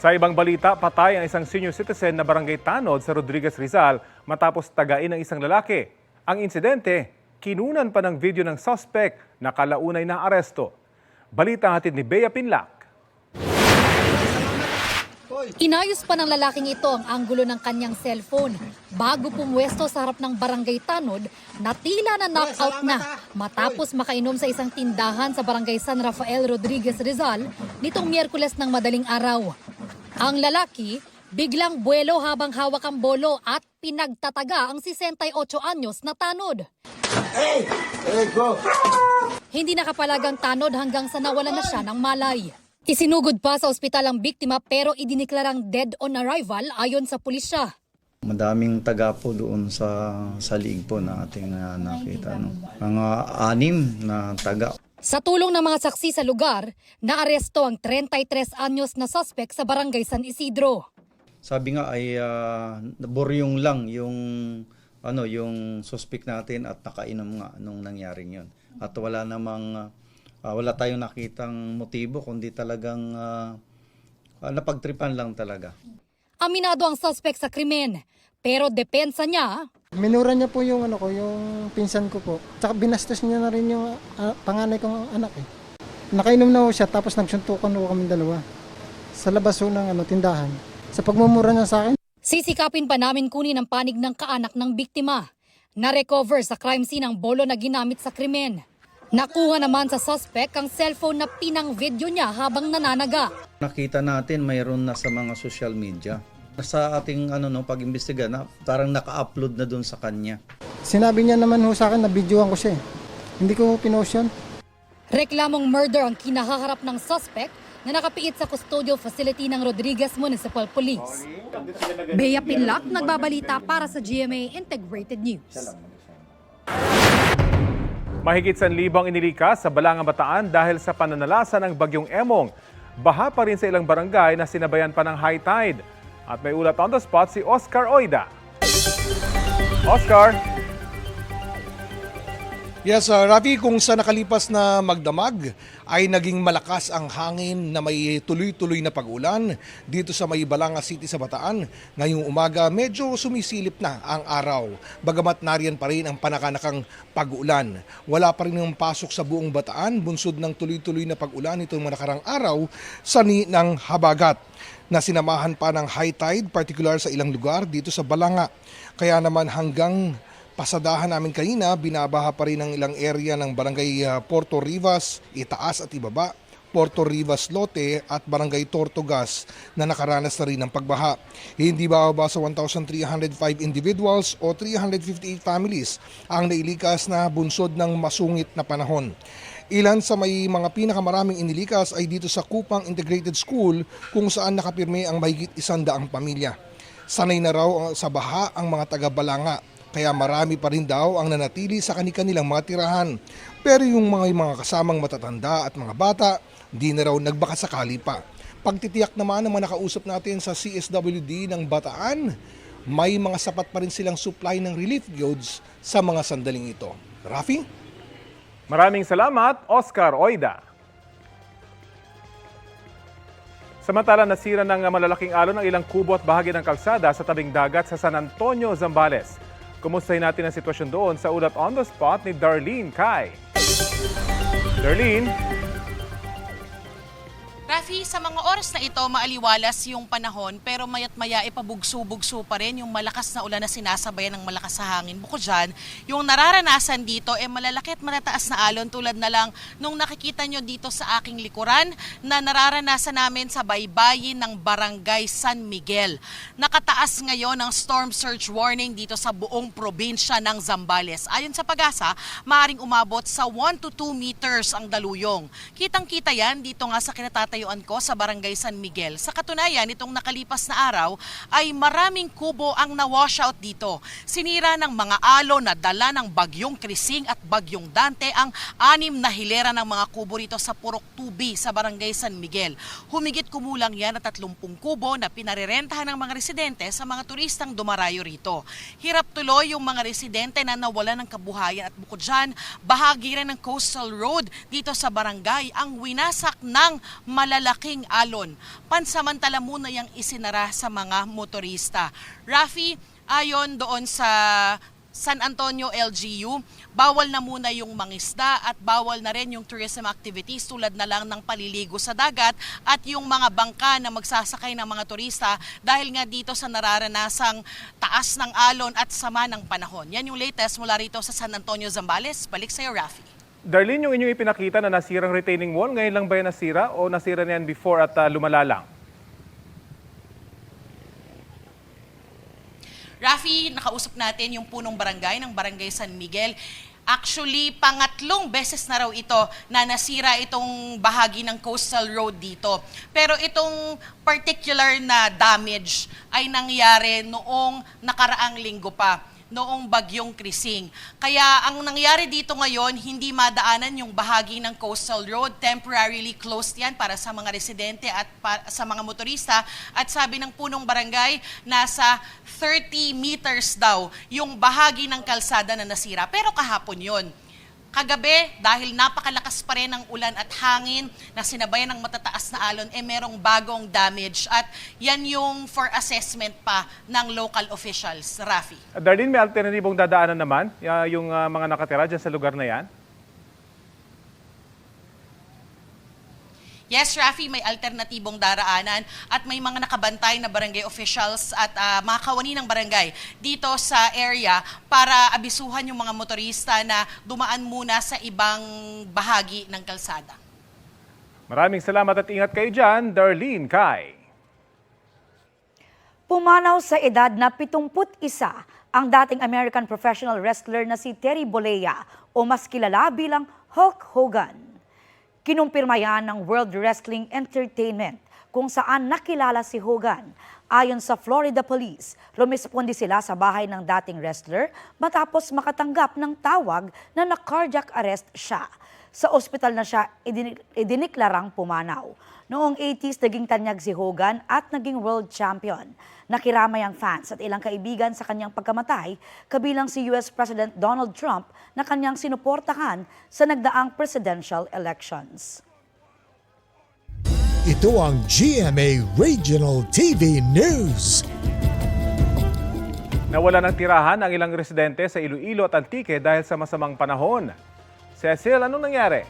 Sa ibang balita, patay ang isang senior citizen na barangay Tanod sa Rodriguez Rizal matapos tagain ng isang lalaki. Ang insidente, kinunan pa ng video ng suspect na kalaunay na aresto. Balita hatid ni Bea Pinlac. Inayos pa ng lalaking ito ang anggulo ng kanyang cellphone bago pumwesto sa harap ng barangay Tanod na tila na knockout na matapos makainom sa isang tindahan sa barangay San Rafael Rodriguez Rizal nitong Miyerkules ng madaling araw. Ang lalaki biglang buwelo habang hawak ang bolo at pinagtataga ang 68 anyos na Tanod. Hindi nakapalagang tanod hanggang sa nawalan na siya ng malay. Isinugod pa sa ospital ang biktima pero idiniklarang dead on arrival ayon sa pulisya. Madaming taga po doon sa sa league po na ating na nakita. No? Mga anim na taga. Sa tulong ng mga saksi sa lugar, naaresto ang 33 anyos na suspect sa barangay San Isidro. Sabi nga ay uh, boryong lang yung ano yung suspect natin at nakainom nga nung nangyaring yon. At wala namang ah, wala tayong nakitang motibo kundi talagang ah, ah, napagtripan lang talaga. Aminado ang suspect sa krimen, pero depensa niya, Minura niya po yung ano ko, yung pinsan ko po. Tsaka binastos niya na rin yung ah, panganay kong anak eh. Nakainom na ho siya tapos nagsuntukan ho kami dalawa. Sa labas ho ng ano, tindahan. Sa pagmumura niya sa akin, sisikapin pa namin kunin ang panig ng kaanak ng biktima. Na-recover sa crime scene ang bolo na ginamit sa krimen. Nakuha naman sa suspect ang cellphone na pinang video niya habang nananaga. Nakita natin mayroon na sa mga social media. Sa ating ano no pag-imbestiga na parang naka-upload na doon sa kanya. sinabi niya naman ho sa akin na videoan ko siya eh. Hindi ko pinost yun. Reklamong murder ang kinahaharap ng suspect na nakapiit sa custodial facility ng Rodriguez Municipal Police. Bea Pinlock, nagbabalita para sa GMA Integrated News. Mahigit sa libang inilikas sa Balanga Bataan dahil sa pananalasa ng bagyong Emong. Baha pa rin sa ilang barangay na sinabayan pa ng high tide. At may ulat on the spot si Oscar Oida. Oscar! Yes, uh, Rafi, kung sa nakalipas na magdamag ay naging malakas ang hangin na may tuloy-tuloy na pag-ulan dito sa may Balanga City sa Bataan. Ngayong umaga, medyo sumisilip na ang araw. Bagamat nariyan pa rin ang panakanakang pag-ulan. Wala pa rin ang pasok sa buong Bataan, bunsod ng tuloy-tuloy na pag-ulan itong mga nakarang araw sa ni ng habagat na sinamahan pa ng high tide, particular sa ilang lugar dito sa Balanga. Kaya naman hanggang pasadahan namin kanina, binabaha pa rin ang ilang area ng Barangay ah, Porto Rivas, Itaas at Ibaba, Porto Rivas Lote at Barangay Tortugas na nakaranas na rin ng pagbaha. Hindi bababa sa 1,305 individuals o 358 families ang nailikas na bunsod ng masungit na panahon. Ilan sa may mga pinakamaraming inilikas ay dito sa Kupang Integrated School kung saan nakapirme ang mahigit isandaang pamilya. Sanay na raw sa baha ang mga taga-Balanga kaya marami pa rin daw ang nanatili sa kanilang mga tirahan. Pero yung mga, yung mga kasamang matatanda at mga bata, di na raw nagbakasakali pa. Pagtitiyak naman ng mga nakausap natin sa CSWD ng Bataan, may mga sapat pa rin silang supply ng relief goods sa mga sandaling ito. Rafi? Maraming salamat, Oscar Oida. Samantala, nasira ng malalaking alon ang ilang kubo at bahagi ng kalsada sa tabing dagat sa San Antonio, Zambales. Kumustahin natin ang sitwasyon doon sa ulat on the spot ni Darlene Kai. Darlene, Rafi, sa mga oras na ito, maaliwalas yung panahon pero mayat maya ipabugso-bugso pa rin yung malakas na ulan na sinasabayan ng malakas sa hangin. Bukod dyan, yung nararanasan dito ay malalaki at matataas na alon tulad na lang nung nakikita nyo dito sa aking likuran na nararanasan namin sa baybayin ng Barangay San Miguel. Nakataas ngayon ang storm surge warning dito sa buong probinsya ng Zambales. Ayon sa pag-asa, maaaring umabot sa 1 to 2 meters ang daluyong. Kitang-kita yan dito nga sa kinatatayuan ko sa Barangay San Miguel. Sa katunayan, itong nakalipas na araw ay maraming kubo ang na-wash out dito. Sinira ng mga alo na dala ng bagyong Krising at bagyong Dante ang anim na hilera ng mga kubo rito sa Purok Tubi sa Barangay San Miguel. Humigit kumulang yan at 30 kubo na pinarerentahan ng mga residente sa mga turistang dumarayo rito. Hirap tuloy yung mga residente na nawalan ng kabuhayan at bukod dyan, bahagi rin ng coastal road dito sa barangay ang winasak ng malalaking malalaking alon. Pansamantala muna yung isinara sa mga motorista. Rafi, ayon doon sa San Antonio LGU, bawal na muna yung mangisda at bawal na rin yung tourism activities tulad na lang ng paliligo sa dagat at yung mga bangka na magsasakay ng mga turista dahil nga dito sa nararanasang taas ng alon at sama ng panahon. Yan yung latest mula rito sa San Antonio, Zambales. Balik sa'yo, Rafi. Darlene, yung inyong ipinakita na nasirang retaining wall, ngayon lang ba yan nasira o nasira na yan before at ah, lumala lang? Rafi, nakausap natin yung punong barangay ng Barangay San Miguel. Actually, pangatlong beses na raw ito na nasira itong bahagi ng coastal road dito. Pero itong particular na damage ay nangyari noong nakaraang linggo pa noong bagyong Krising. Kaya ang nangyari dito ngayon, hindi madaanan yung bahagi ng coastal road. Temporarily closed yan para sa mga residente at pa- sa mga motorista. At sabi ng punong barangay, nasa 30 meters daw yung bahagi ng kalsada na nasira. Pero kahapon yon. Kagabi, dahil napakalakas pa rin ng ulan at hangin na sinabayan ng matataas na alon, eh merong bagong damage. At yan yung for assessment pa ng local officials. Rafi. Darlene, may alternatibong dadaanan naman ah, yung ah, mga nakatira dyan sa lugar na yan? Yes, Rafi, may alternatibong daraanan at may mga nakabantay na barangay officials at ah, mga kawani ng barangay dito sa area para abisuhan yung mga motorista na dumaan muna sa ibang bahagi ng kalsada. Maraming salamat at ingat kayo dyan, Darlene Kai. Pumanaw sa edad na 71 ang dating American professional wrestler na si Terry Bollea o mas kilala bilang Hulk Hogan. Kinumpirma yan ng World Wrestling Entertainment kung saan nakilala si Hogan. Ayon sa Florida Police, rumisponde sila sa bahay ng dating wrestler matapos makatanggap ng tawag na na-cardiac arrest siya. Sa ospital na siya idini- idiniklarang pumanaw. Noong 80s, naging tanyag si Hogan at naging world champion. Nakiramay ang fans at ilang kaibigan sa kanyang pagkamatay, kabilang si US President Donald Trump na kanyang sinuportahan sa nagdaang presidential elections. Ito ang GMA Regional TV News. Nawala ng tirahan ang ilang residente sa Iloilo at Antique dahil sa masamang panahon. Cecil, anong nangyari?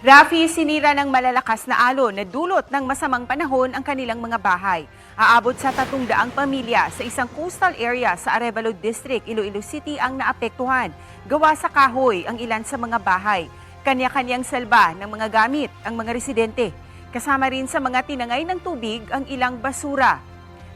Rafi, sinira ng malalakas na alon na dulot ng masamang panahon ang kanilang mga bahay. Aabot sa tatong daang pamilya sa isang coastal area sa Arevalo District, Iloilo City ang naapektuhan. Gawa sa kahoy ang ilan sa mga bahay. Kanya-kanyang salba ng mga gamit ang mga residente. Kasama rin sa mga tinangay ng tubig ang ilang basura.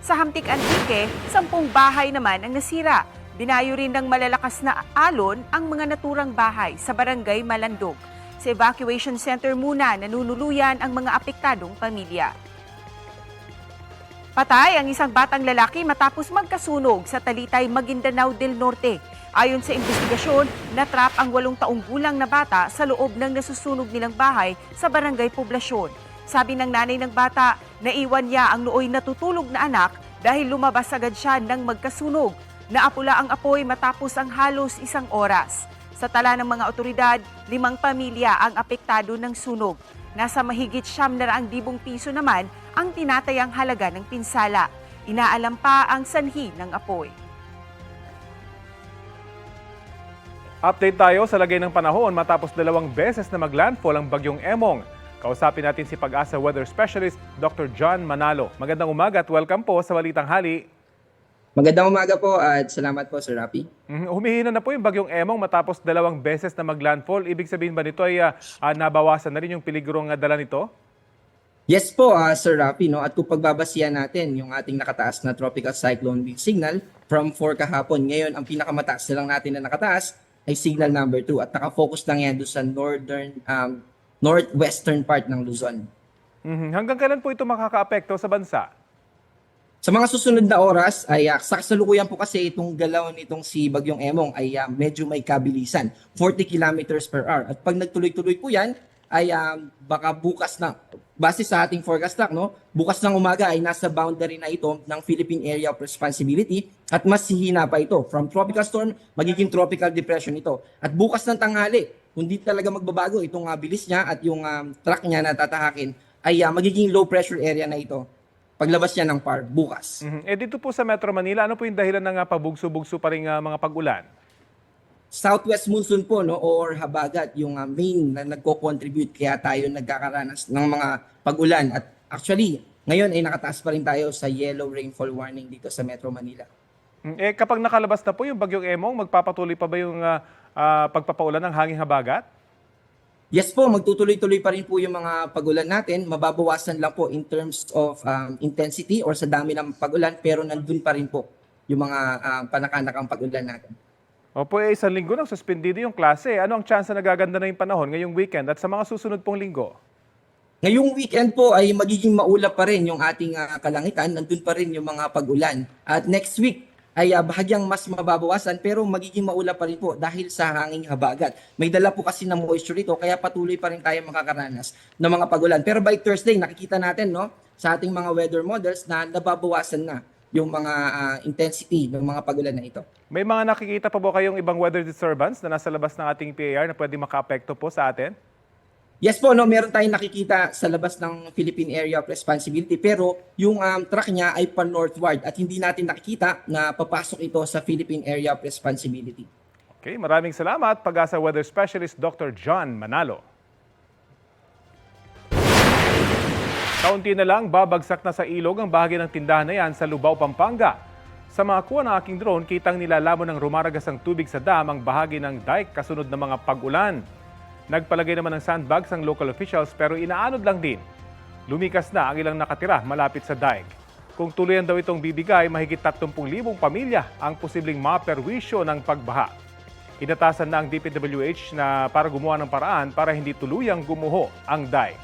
Sa Hamtik Antique, sampung bahay naman ang nasira. Binayo rin ng malalakas na alon ang mga naturang bahay sa barangay Malandog. Sa evacuation center muna nanunuluyan ang mga apektadong pamilya. Patay ang isang batang lalaki matapos magkasunog sa Talitay, Maguindanao del Norte. Ayon sa investigasyon, natrap ang walong taong gulang na bata sa loob ng nasusunog nilang bahay sa barangay Poblasyon. Sabi ng nanay ng bata, naiwan niya ang nooy natutulog na anak dahil lumabas agad siya ng magkasunog. Naapula ang apoy matapos ang halos isang oras. Sa tala ng mga otoridad, limang pamilya ang apektado ng sunog. Nasa mahigit siyam na raang libong piso naman ang tinatayang halaga ng pinsala. Inaalam pa ang sanhi ng apoy. Update tayo sa lagay ng panahon matapos dalawang beses na maglandfall ang bagyong Emong. Kausapin natin si Pag-asa Weather Specialist Dr. John Manalo. Magandang umaga at welcome po sa Balitang Hali. Magandang umaga po at salamat po Sir Rapi. Mhm, Humihina na po yung bagyong Emong matapos dalawang beses na maglandfall. Ibig sabihin ba nito ay ah, ah, nabawasan na rin yung peligro ng dala nito? Yes po ah, Sir Rapi no at kung pagbabasihan natin yung ating nakataas na tropical cyclone wind signal from 4 kahapon ngayon ang pinakamataas na lang natin na nakataas ay signal number 2 at nakafocus lang yan doon sa northern um, northwestern part ng Luzon. Mhm, Hanggang kailan po ito makakaapekto sa bansa? Sa mga susunod na oras ay uh, sa kasalukuyan po kasi itong galaw nitong si Bagyong Emong ay ah, medyo may kabilisan, 40 kilometers per hour. At pag nagtuloy-tuloy po yan, ay ah, baka bukas na, base sa ating forecast track, no, bukas ng umaga ay nasa boundary na ito ng Philippine Area of Responsibility at mas hihina pa ito. From tropical storm, magiging tropical depression ito. At bukas ng tanghali, hindi talaga magbabago itong ah, bilis niya at yung um, truck niya na tatahakin ay ah, magiging low pressure area na ito paglabas niya ng PAR bukas. Mhm. Eh dito po sa Metro Manila, ano po yung dahilan ng ah, pabugso-bugso pa rin ah, mga pag-ulan? Southwest monsoon po no or habagat yung ah, main na nagko-contribute kaya tayo nagkakaranas ng mga pag-ulan at actually ngayon ay nakataas pa rin tayo sa yellow rainfall warning dito sa Metro Manila. Mm, Eh kapag nakalabas na po yung bagyong Emong, magpapatuloy pa ba yung ah, ah, pagpapaulan ng hanging habagat? Yes po, magtutuloy-tuloy pa rin po yung mga pag-ulan natin. Mababawasan lang po in terms of um, intensity or sa dami ng pag-ulan pero nandun pa rin po yung mga um, panakanakang pag-ulan natin. Opo, eh, isang linggo nang suspendido yung klase. Ano ang chance na nagaganda na yung panahon ngayong weekend at sa mga susunod pong linggo? Ngayong weekend po ay magiging maulap pa rin yung ating ah, kalangitan. Nandun pa rin yung mga pag-ulan. At next week ay ah, bahagyang mas mababawasan pero magiging maulap pa rin po dahil sa hanging habagat. May dala po kasi ng moisture ito kaya patuloy pa rin tayo makakaranas ng mga pag-ulan. Pero by Thursday nakikita natin no sa ating mga weather models na nababawasan na yung mga ah, intensity ng mga pag-ulan na ito. May mga nakikita pa ba kayong ibang weather disturbance na nasa labas ng ating PAR na pwede maka-apekto po sa atin? Yes po, no, meron tayong nakikita sa labas ng Philippine Area of Responsibility pero yung um, truck niya ay pa-northward at hindi natin nakikita na papasok ito sa Philippine Area of Responsibility. Okay, maraming salamat, Pag-asa Weather Specialist Dr. John Manalo. Kaunti na lang, babagsak na sa ilog ang bahagi ng tindahan na yan sa Lubao, Pampanga. Sa mga kuha ng aking drone, kitang nilalamon ng rumaragas ang tubig sa dam ang bahagi ng dike kasunod ng mga pag-ulan. Nagpalagay naman ng sandbags ang local officials pero inaanod lang din. Lumikas na ang ilang nakatira malapit sa dike. Kung tuluyan daw itong bibigay, mahigit 30,000 pamilya ang posibleng maperwisyo ng pagbaha. Inatasan na ang DPWH na para gumawa ng paraan para hindi tuluyang gumuho ang dike.